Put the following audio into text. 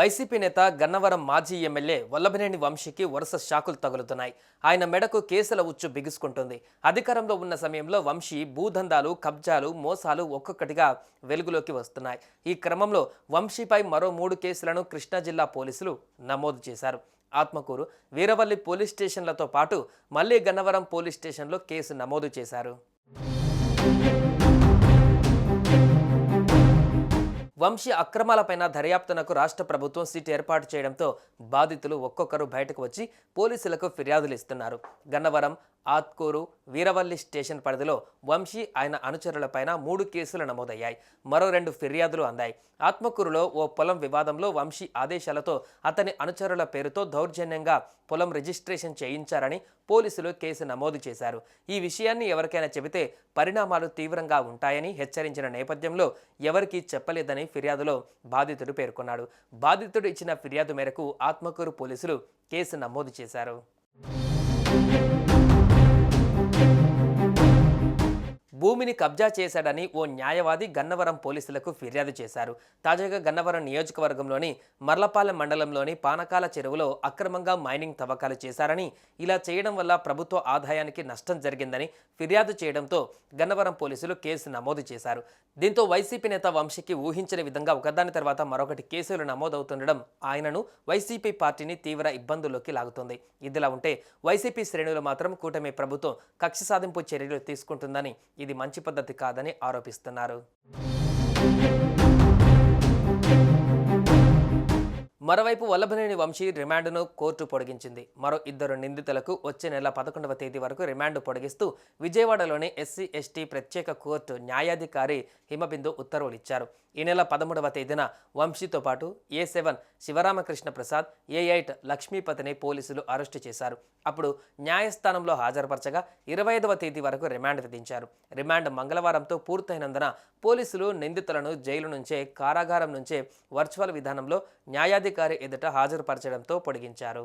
YCP నేత గన్నవరం మాజీ MLA Vallabhaneni వంశీకి వరుస షాకులు తగులుతున్నాయి. ఆయన మెడకు కేసుల ఉచ్చు బిగుసుకుంటుంది. అధికారంలో ఉన్న సమయంలో వంశీ భూదందాలు కబ్జాలు మోసాలు ఒక్కొక్కటిగా వెలుగులోకి వస్తున్నాయి. ఈ క్రమంలో వంశీపై మరో మూడు కేసులను కృష్ణా జిల్లా పోలీసులు నమోదు చేశారు. ఆత్మకూరు వీరవల్లి పోలీస్ స్టేషన్లతో పాటు మళ్ళీ గన్నవరం పోలీస్ స్టేషన్లో కేసు నమోదు చేశారు. వంశీ అక్రమాలపైన దర్యాప్తునకు రాష్ట్ర ప్రభుత్వం సీట్ ఏర్పాటు చేయడంతో బాధితులు ఒక్కొక్కరు బయటకు వచ్చి పోలీసులకు ఫిర్యాదులు ఇస్తున్నారు. గన్నవరం ఆత్కూరు వీరవల్లి స్టేషన్ పరిధిలో వంశీ ఆయన అనుచరులపైన మూడు కేసులు నమోదయ్యాయి. మరో రెండు ఫిర్యాదులు అందాయి. ఆత్మకూరులో ఓ పొలం వివాదంలో వంశీ ఆదేశాలతో అతని అనుచరుల పేరుతో దౌర్జన్యంగా పొలం రిజిస్ట్రేషన్ చేయించారని పోలీసులు కేసు నమోదు చేశారు. ఈ విషయాన్ని ఎవరికైనా చెబితే పరిణామాలు తీవ్రంగా ఉంటాయని హెచ్చరించిన నేపథ్యంలో ఎవరికీ చెప్పలేదని ఫిర్యాదులో బాధితుడు పేర్కొన్నాడు. బాధితుడు ఇచ్చిన ఫిర్యాదు మేరకు ఆత్మకూరు పోలీసులు కేసు నమోదు చేశారు. భూమిని కబ్జా చేశాడని ఓ న్యాయవాది గన్నవరం పోలీసులకు ఫిర్యాదు చేశారు. తాజాగా గన్నవరం నియోజకవర్గంలోని మర్లపాలెం మండలంలోని పానకాల చెరువులో అక్రమంగా మైనింగ్ తవ్వకాలు చేశారని ఇలా చేయడం వల్ల ప్రభుత్వ ఆదాయానికి నష్టం జరిగిందని ఫిర్యాదు చేయడంతో గన్నవరం పోలీసులు కేసు నమోదు చేశారు. దీంతో వైసీపీ నేత వంశీకి ఊహించిన విధంగా ఒకదాని తర్వాత మరొకటి కేసులు నమోదవుతుండడం ఆయనను వైసీపీ పార్టీని తీవ్ర ఇబ్బందుల్లోకి లాగుతుంది. ఇదిలా ఉంటే వైసీపీ శ్రేణులు మాత్రం కూటమి ప్రభుత్వం కక్ష సాధింపు చర్యలు తీసుకుంటుందని ఇది మంచి పద్ధతి కాదని ఆరోపిస్తున్నారు. మరోవైపు వల్లభనేని వంశీ రిమాండ్ను కోర్టు పొడిగించింది. మరో ఇద్దరు నిందితులకు వచ్చే నెల పదకొండవ తేదీ వరకు రిమాండ్ పొడిగిస్తూ విజయవాడలోని ఎస్సీ ఎస్టీ ప్రత్యేక కోర్టు న్యాయాధికారి హిమబిందు ఉత్తర్వులు ఇచ్చారు. ఈ నెల పదమూడవ తేదీన వంశీతో పాటు A seven Shivaramakrishna Prasad A eight లక్ష్మీపతిని పోలీసులు అరెస్టు చేశారు. అప్పుడు న్యాయస్థానంలో హాజరుపరచగా ఇరవై ఐదవ తేదీ వరకు రిమాండ్ విధించారు. రిమాండ్ మంగళవారంతో పూర్తయినందున పోలీసులు నిందితులను జైలు నుంచే కారాగారం నుంచే వర్చువల్ విధానంలో న్యాయాధికారి ఎదుట హాజరుపరచడంతో పొడిగించారు.